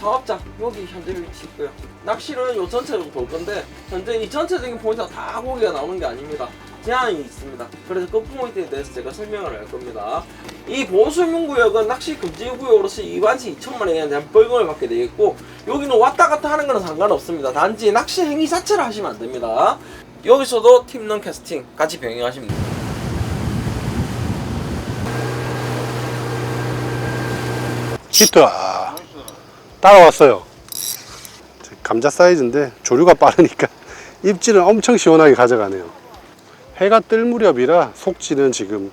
사업장 여기 현재 위치 있고요. 낚시를 요 전체로 볼 건데 현재 이 전체적인 포인트가 다 고기가 나오는 게 아닙니다. 제한이 있습니다. 그래서 그 포인트에 대해서 제가 설명을 할 겁니다. 이 보호설문구역은 낚시 금지 구역으로서 이완시 2천만 원에 대한 벌금을 받게 되겠고 여기는 왔다 갔다 하는 거는 상관없습니다. 단지 낚시 행위 자체를 하시면 안 됩니다. 여기서도 팀런 캐스팅 같이 병행하시면 됩니다. 히트 따라왔어요. 감자 사이즈인데 조류가 빠르니까 입질은 엄청 시원하게 가져가네요. 해가 뜰 무렵이라 속지는 지금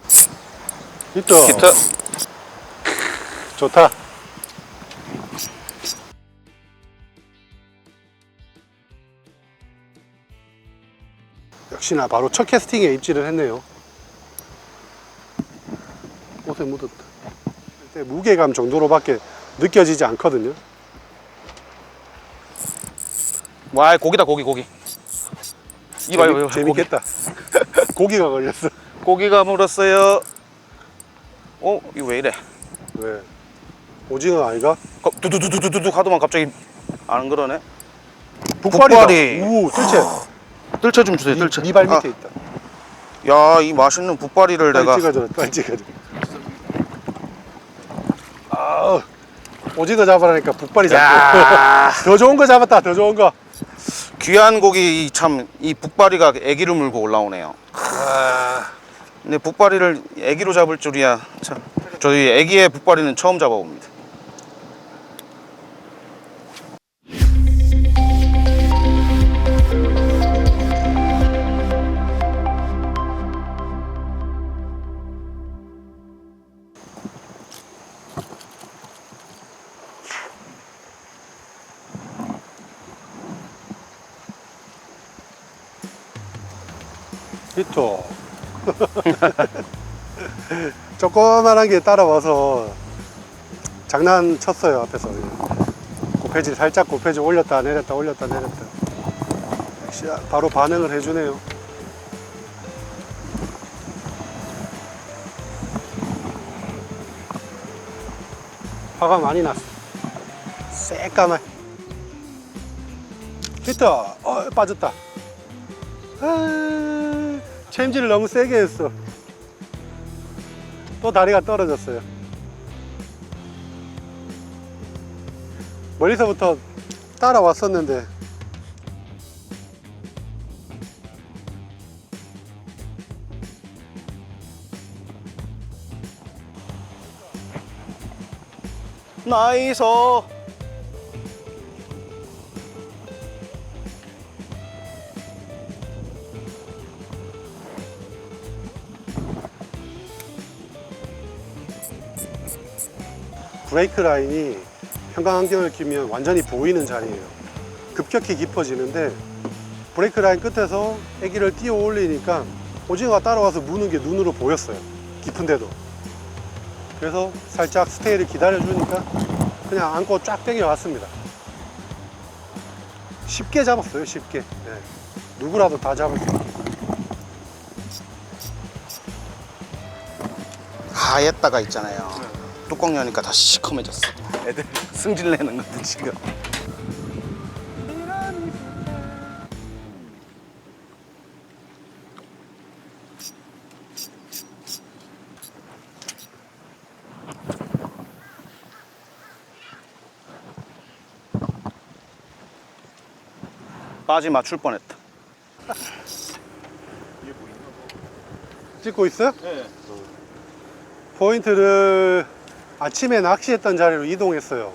히트 히트. 좋다. 역시나 바로 첫 캐스팅에 입질을 했네요. 옷에 묻었다. 무게감 정도로밖에 느껴지지 않거든요 와 고기다 고기 고기. 이봐요 이거 재밌, 겠다 고기 가 걸렸어 고기, 가 물었어요. 어 이거 왜 이래? 왜 오징어 아이가? 거- 두두두두두두 하더만 갑자기 안 그러네. 북발이다 북발이. 우 뜰채 뜰채 좀 주세요. 뜰채. 니발 밑에 있다 아, 야이 맛있는 북발이를 빨리 내가 찍어줘 빨리 찍어줘 아 오징어 잡으라니까 북발이 잡고 야 더 좋은 거 잡았다 더 좋은 거 귀한 고기 참 이 북발이가 애기를 물고 올라오네요. 아, 근데 북발이를 애기로 잡을 줄이야. 참 저희 애기의 북발이는 처음 잡아봅니다. 히토 조그만한 게 따라와서 장난쳤어요 앞에서. 고패질 살짝 고패질 올렸다 내렸다 올렸다 내렸다. 역시 바로 반응을 해주네요. 화가 많이 났어. 새까만. 히트 어 빠졌다. 아, 챔질을 너무 세게 했어. 또 다리가 떨어졌어요. 멀리서부터 따라왔었는데 나이서 브레이크 라인이 형광안경을 끼면 완전히 보이는 자리예요. 급격히 깊어지는데 브레이크 라인 끝에서 애기를 띄어 올리니까 오징어가 따라와서 무는 게 눈으로 보였어요. 깊은데도. 그래서 살짝 스테이를 기다려주니까 그냥 안고 쫙 당겨왔습니다. 쉽게 잡았어요, 쉽게. 네. 누구라도 다 잡을 수 있게. 하였다가 있잖아요. 뚜껑 여니까 다 시커매졌어. 애들 승질 내는 것도 지금. 빠지 맞출 뻔했다. 찍고 있어요? 포인트를 아침에 낚시했던 자리로 이동했어요.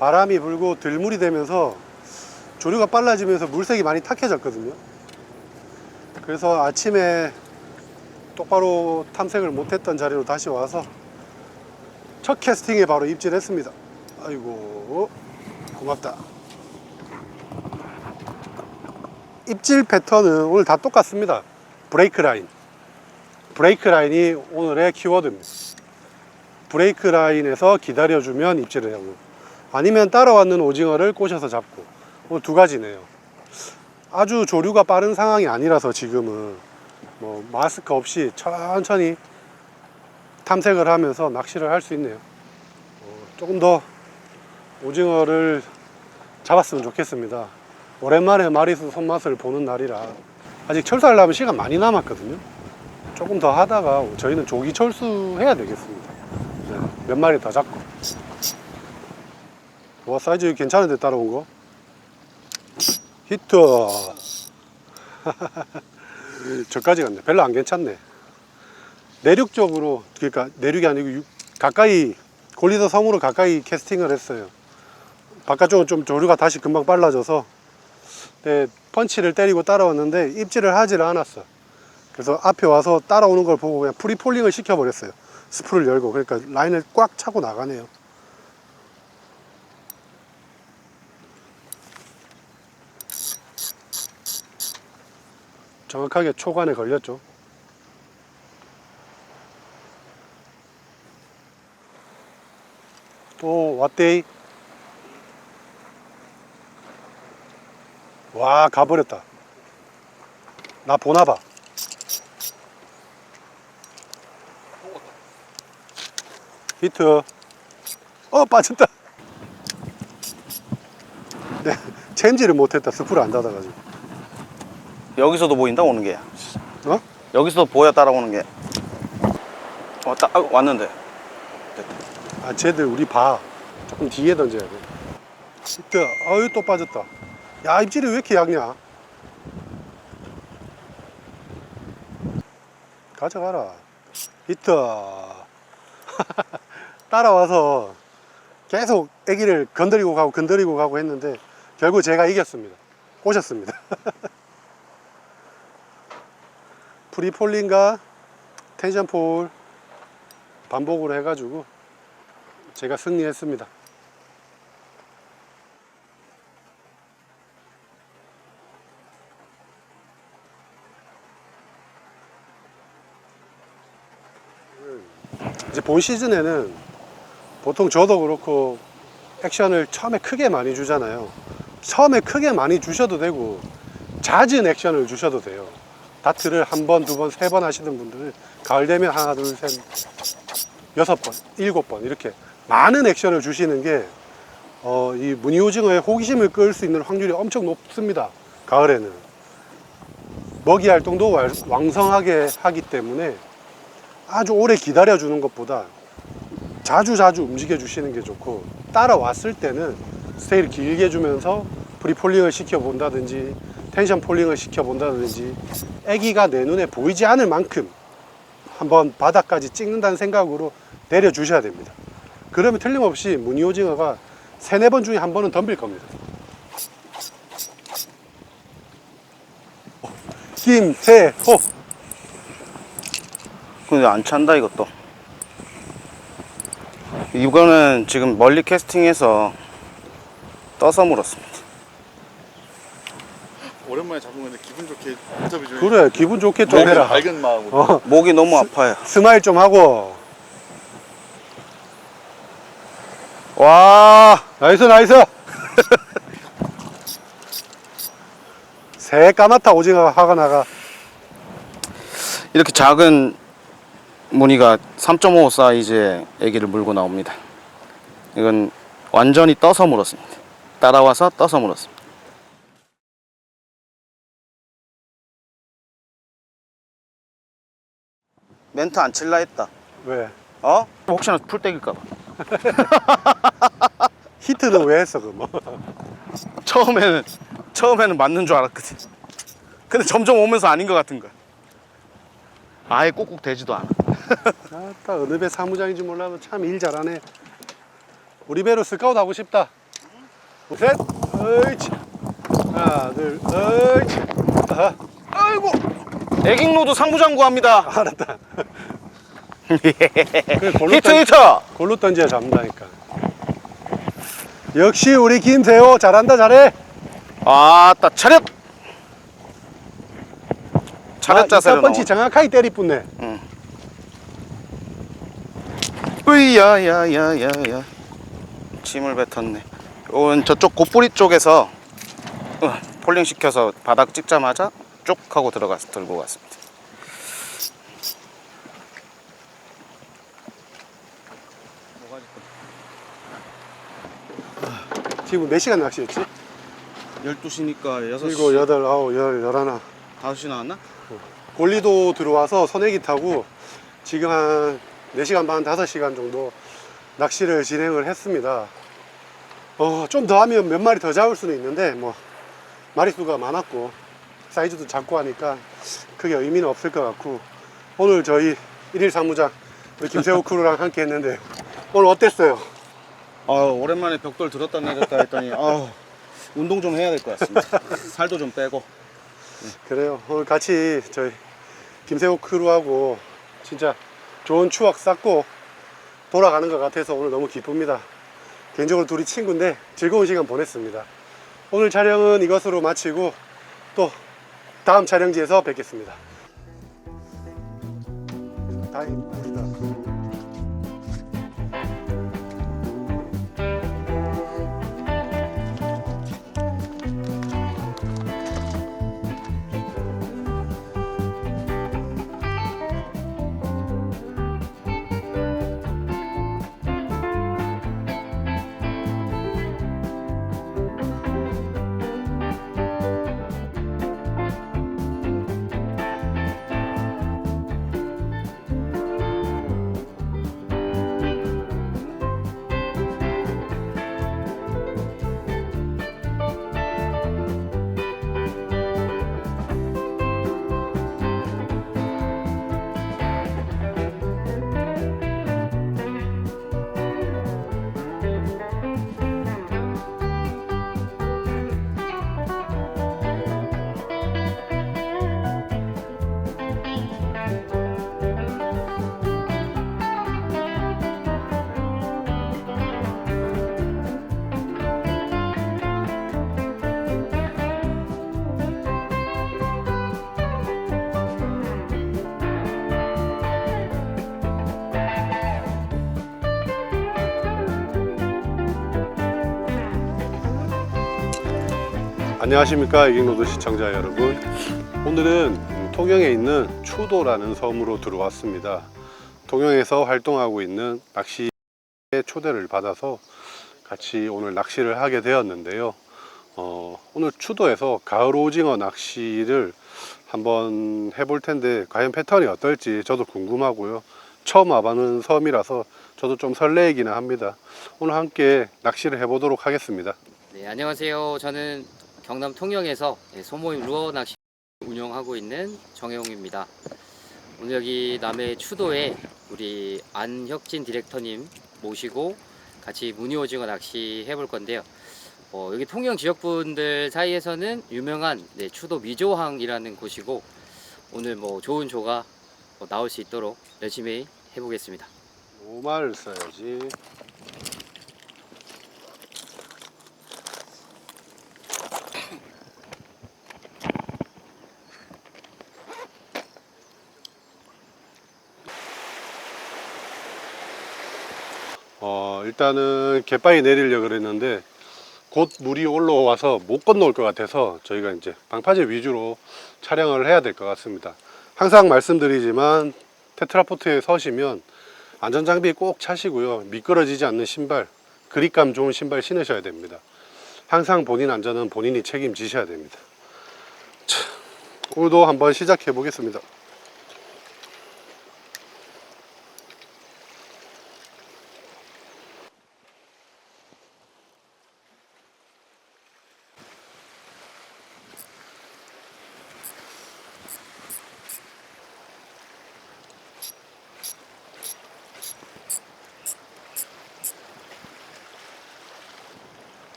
바람이 불고 들물이 되면서 조류가 빨라지면서 물색이 많이 탁해졌거든요. 그래서 아침에 똑바로 탐색을 못했던 자리로 다시 와서 첫 캐스팅에 바로 입질했습니다. 아이고 고맙다. 입질 패턴은 오늘 다 똑같습니다. 브레이크 라인. 브레이크 라인이 오늘의 키워드입니다. 브레이크 라인에서 기다려주면 입질을 하고 아니면 따라왔는 오징어를 꼬셔서 잡고 오늘 두 가지네요. 아주 조류가 빠른 상황이 아니라서 지금은 뭐 마스크 없이 천천히 탐색을 하면서 낚시를 할 수 있네요. 어, 조금 더 오징어를 잡았으면 좋겠습니다. 오랜만에 마리수 손맛을 보는 날이라 아직 철수하려면 시간 많이 남았거든요. 조금 더 하다가 저희는 조기 철수해야 되겠습니다. 네, 몇 마리 더 잡고. 와 사이즈 괜찮은데 따라온 거? 히트. 저까지 갔네. 별로 안 괜찮네. 내륙 쪽으로 그러니까 내륙이 아니고 유- 가까이 골리더 섬으로 가까이 캐스팅을 했어요. 바깥쪽은 좀 조류가 다시 금방 빨라져서 네, 펀치를 때리고 따라왔는데 입질을 하지를 않았어. 그래서 앞에 와서 따라오는 걸 보고 그냥 프리폴링을 시켜버렸어요. 스프를 열고 그러니까 라인을 꽉 차고 나가네요. 정확하게 초간에 걸렸죠. 또 왔데이. 와 가버렸다. 나 보나봐. 히트. 어 빠졌다. 네, 챔지를 못했다. 스프를 안 닫아가지고. 여기서도 보인다 오는 게. 어? 여기서 보여 따라오는 게. 왔다 아, 왔는데. 아, 쟤들 우리 봐. 조금 뒤에 던져야 돼. 히트. 아유, 또 빠졌다. 야, 입질이 왜 이렇게 약냐? 가져가라. 히트. 따라와서 계속 애기를 건드리고 가고 건드리고 가고 했는데 결국 제가 이겼습니다. 꼬셨습니다. 프리폴링과 텐션폴 반복으로 해가지고 제가 승리했습니다. 이제 본 시즌에는 보통 저도 그렇고 액션을 처음에 크게 많이 주잖아요. 처음에 크게 많이 주셔도 되고 잦은 액션을 주셔도 돼요. 다트를 한 번, 두 번, 세 번 하시는 분들은 가을 되면 하나, 둘, 셋, 여섯 번, 일곱 번 이렇게 많은 액션을 주시는 게 어, 이 무늬 오징어의 호기심을 끌 수 있는 확률이 엄청 높습니다. 가을에는 먹이 활동도 왕- 왕성하게 하기 때문에 아주 오래 기다려 주는 것보다 자주 자주 움직여 주시는 게 좋고 따라왔을 때는 스테이를 길게 주면서 프리폴링을 시켜 본다든지 텐션 폴링을 시켜 본다든지 아기가 내 눈에 보이지 않을 만큼 한번 바닥까지 찍는다는 생각으로 내려 주셔야 됩니다. 그러면 틀림없이 무늬 오징어가 세네 번 중에 한 번은 덤빌 겁니다. 김태호 근데 안 찬다 이것도. 이거는 지금 멀리 캐스팅해서 떠서 물었습니다. 오랜만에 잡은 건데 기분 좋게 인터뷰 좀 그래 기분 좋게 좀 해라. 맑은 마음으로. 어, 목이 너무 아파요. 스마일 좀 하고. 와, 나이스 나이스! 새 까맣다 오징어가 화가 나가. 이렇게 작은 무늬가 3.5 사이즈의 애기를 물고 나옵니다. 이건 완전히 떠서 물었습니다. 따라와서 떠서 물었습니다. 멘트 안 칠라 했다. 왜 어? 혹시나 풀 떼길까봐. 히트는 왜 했어 그뭐 처음에는 처음에는 맞는 줄 알았거든. 근데 점점 오면서 아닌 것 같은 거야. 아예 꾹꾹 대지도 않아. 아따 어느 배 사무장인지 몰라도 참 일 잘하네 우리 배로 스카웃 하고 싶다 셋 어이치 하나 둘 어이치 아하 아이고. 애깅로드 상부장 구합니다. 알았다 그래 골로, 히트 던, 히트. 골로 던져야 잡는다니까 역시 우리 김세호 잘한다 잘해 아따 차렷. 차렷 자세로 아, 펀치 정확하게 때리 뿐네 으야야야야야. 침을 뱉었네. 이건 저쪽 곱뿌리 쪽에서 어, 폴링 시켜서 바닥 찍자마자 쭉 하고 들어가서 들고 갔습니다. 지금 몇 시간 낚시했지? 12시니까 6시. 일곱, 여덟, 아홉, 열, 열하나. 5시 나왔나? 골리도 들어와서 선회기 타고 지금 한 4시간 반, 5시간 정도 낚시를 진행을 했습니다. 어, 좀 더 하면 몇 마리 더 잡을 수는 있는데, 뭐, 마리수가 많았고, 사이즈도 작고 하니까 크게 의미는 없을 것 같고, 오늘 저희 일일 사무장, 우리 김세호 크루랑 함께 했는데, 오늘 어땠어요? 아 오랜만에 벽돌 들었다 내렸다 했더니 아 운동 좀 해야 될 것 같습니다. 살도 좀 빼고. 그래요. 오늘 같이 저희 김세호 크루하고 진짜 좋은 추억 쌓고 돌아가는 것 같아서 오늘 너무 기쁩니다. 개인적으로 둘이 친구인데 즐거운 시간 보냈습니다. 오늘 촬영은 이것으로 마치고 또 다음 촬영지에서 뵙겠습니다. 다행입니다. 안녕하십니까 이경로드 시청자 여러분. 오늘은 음, 통영에 있는 추도라는 섬으로 들어왔습니다. 통영에서 활동하고 있는 낚시의 초대를 받아서 같이 오늘 낚시를 하게 되었는데요. 어, 오늘 추도에서 가을 오징어 낚시를 한번 해볼 텐데 과연 패턴이 어떨지 저도 궁금하고요. 처음 와보는 섬이라서 저도 좀 설레이기는 합니다. 오늘 함께 낚시를 해보도록 하겠습니다. 네, 안녕하세요. 저는 경남 통영에서 예, 소모임 루어 낚시 운영하고 있는 정혜용입니다. 오늘 여기 남해 추도에 우리 안혁진 디렉터님 모시고 같이 무늬오징어 낚시 해볼 건데요. 어, 여기 통영 지역 분들 사이에서는 유명한 네, 추도 미조항이라는 곳이고 오늘 뭐 좋은 조가 뭐 나올 수 있도록 열심히 해보겠습니다. 노말 써야지. 어, 일단은 갯바위 내리려고 그랬는데 곧 물이 올라와서 못 건너올 것 같아서 저희가 이제 방파제 위주로 촬영을 해야 될 것 같습니다. 항상 말씀드리지만 테트라포트에 서시면 안전장비 꼭 차시고요. 미끄러지지 않는 신발, 그립감 좋은 신발 신으셔야 됩니다. 항상 본인 안전은 본인이 책임지셔야 됩니다. 자, 오늘도 한번 시작해 보겠습니다.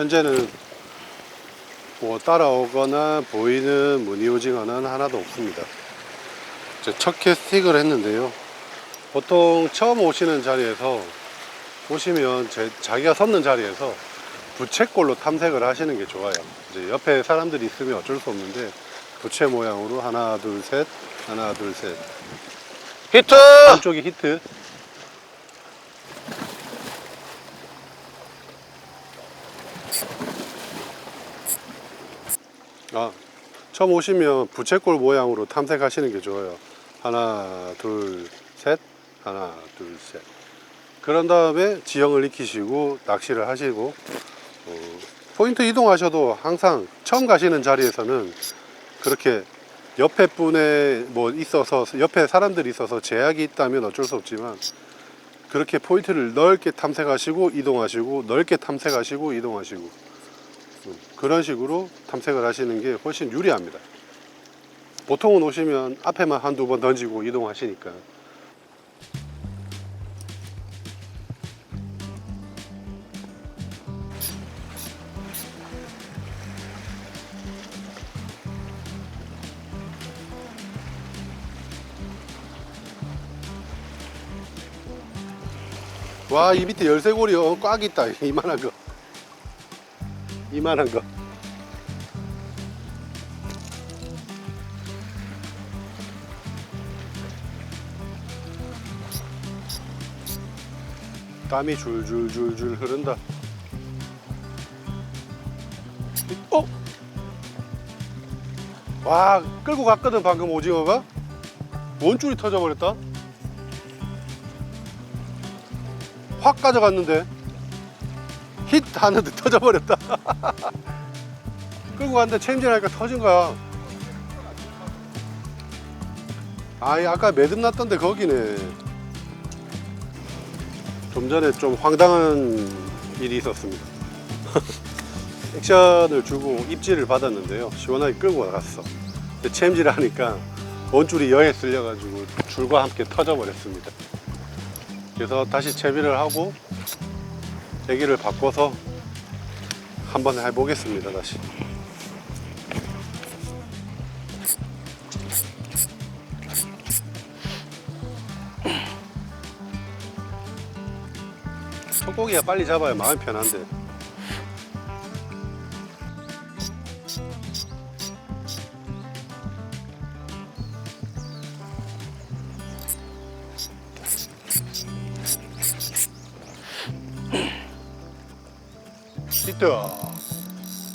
현재는 뭐 따라오거나 보이는 무늬오징어는 하나도 없습니다. 첫 캐스팅을 했는데요. 보통 처음 오시는 자리에서 오시면 제, 자기가 섰는 자리에서 부채꼴로 탐색을 하시는 게 좋아요. 이제 옆에 사람들이 있으면 어쩔 수 없는데 부채 모양으로 하나 둘 셋 하나 둘 셋 히트! 한쪽이 히트 아, 처음 오시면 부채꼴 모양으로 탐색하시는 게 좋아요. 하나, 둘, 셋. 하나, 둘, 셋. 그런 다음에 지형을 익히시고 낚시를 하시고 어, 포인트 이동하셔도 항상 처음 가시는 자리에서는 그렇게 옆에 분에 뭐 있어서 옆에 사람들이 있어서 제약이 있다면 어쩔 수 없지만 그렇게 포인트를 넓게 탐색하시고 이동하시고 넓게 탐색하시고 이동하시고 음, 그런 식으로 탐색을 하시는 게 훨씬 유리합니다. 보통은 오시면 앞에만 한두 번 던지고 이동하시니까. 와 이 밑에 열쇠고리 어, 꽉 있다. 이만한 거 이만한 거. 땀이 줄줄줄줄 흐른다. 어? 와 끌고 갔거든 방금 오징어가? 원줄이 터져버렸다? 확 가져갔는데. 힛 하는데 터져버렸다 끌고 갔는데 체인지하니까 터진 거야. 아이 아까 매듭 났던데 거기네. 좀 전에 좀 황당한 일이 있었습니다. 액션을 주고 입질을 받았는데요. 시원하게 끌고 나갔어. 근데 체인지를 하니까 원줄이 여에 쓸려가지고 줄과 함께 터져버렸습니다. 그래서 다시 채비를 하고 제기를 바꿔서 한번 해보겠습니다 다시. 소고기가 빨리 잡아야 마음이 편한데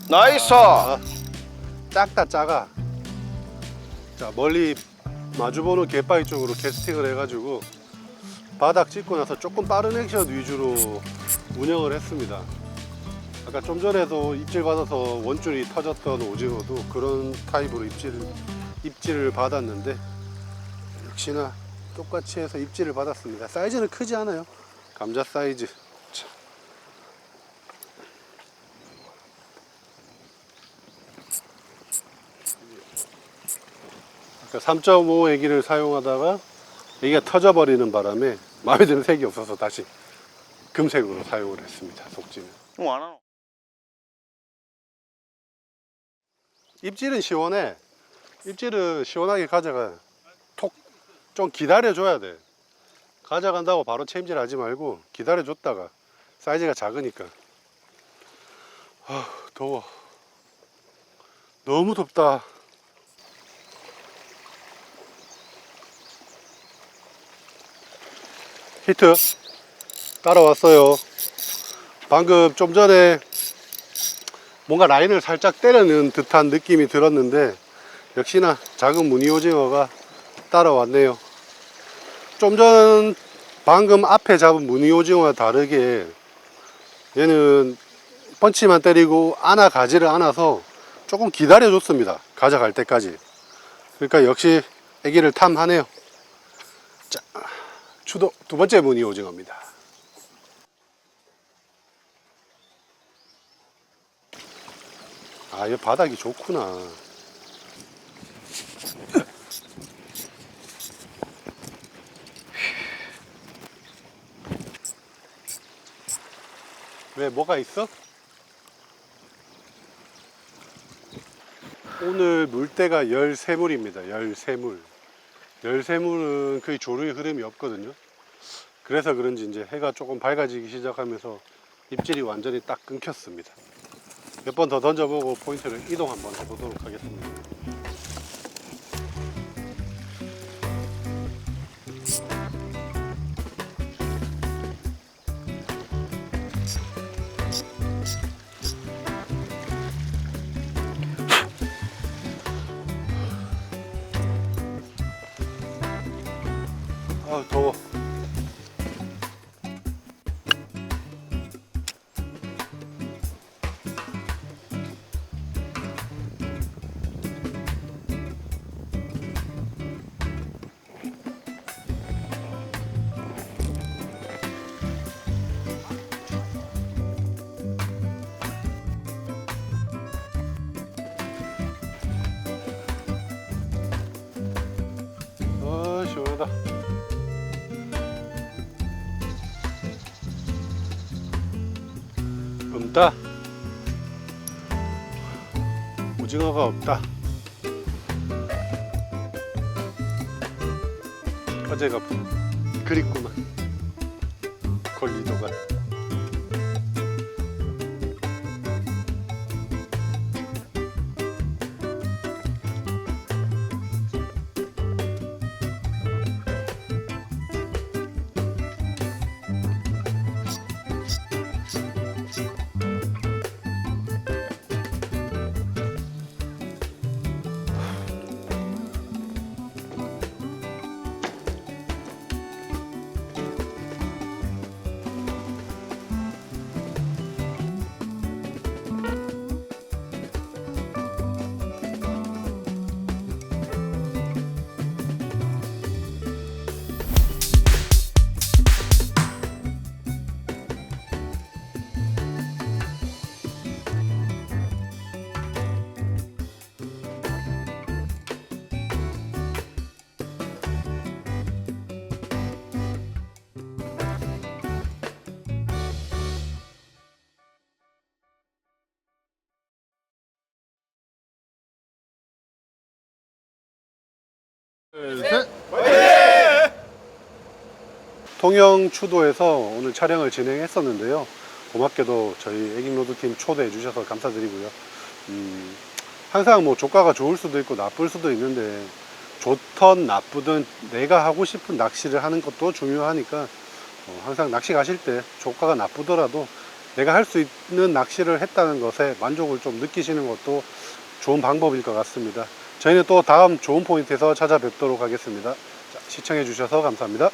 나이스! 아, 작다 작아. 자 멀리 마주보는 갯바위 쪽으로 캐스팅을 해가지고 바닥 찍고 나서 조금 빠른 액션 위주로 운영을 했습니다. 아까 좀 전에도 입질 받아서 원줄이 터졌던 오징어도 그런 타입으로 입질을, 입질을 받았는데 역시나 똑같이 해서 입질을 받았습니다. 사이즈는 크지 않아요. 감자 사이즈 자. 아까 3.5 애기를 사용하다가 애기가 터져버리는 바람에 마음에 드는 색이 없어서 다시 금색으로 사용을 했습니다. 속지는. 입질은 시원해. 입질은 시원하게 가져가. 톡 좀 기다려줘야 돼. 가져간다고 바로 체임질 하지 말고 기다려줬다가 사이즈가 작으니까. 아 더워. 너무 덥다. 히트 따라왔어요. 방금 좀 전에 뭔가 라인을 살짝 때려는 듯한 느낌이 들었는데 역시나 작은 무늬 오징어가 따라왔네요. 좀 전 방금 앞에 잡은 무늬 오징어와 다르게 얘는 펀치만 때리고 안아 가지를 않아서 조금 기다려 줬습니다. 가져갈 때까지. 그러니까 역시 애기를 탐하네요. 자, 추도 두 번째 무늬 오징어입니다. 아, 이 바닥이 좋구나. 왜 뭐가 있어? 오늘 물때가 13물입니다. 13물. 13물은 거의 조류의 흐름이 없거든요. 그래서 그런지 이제 해가 조금 밝아지기 시작하면서 입질이 완전히 딱 끊겼습니다. 몇 번 더 던져보고 포인트를 이동 한번 해보도록 하겠습니다. 오징어가 없다. 어제가 그립구만. 걸리도가. 통영 추도에서 오늘 촬영을 진행했었는데요. 고맙게도 저희 애깅로드팀 초대해 주셔서 감사드리고요. 음, 항상 뭐 조과가 좋을 수도 있고 나쁠 수도 있는데 좋던 나쁘든 내가 하고 싶은 낚시를 하는 것도 중요하니까 어, 항상 낚시 가실 때 조과가 나쁘더라도 내가 할 수 있는 낚시를 했다는 것에 만족을 좀 느끼시는 것도 좋은 방법일 것 같습니다. 저희는 또 다음 좋은 포인트에서 찾아뵙도록 하겠습니다. 자, 시청해 주셔서 감사합니다.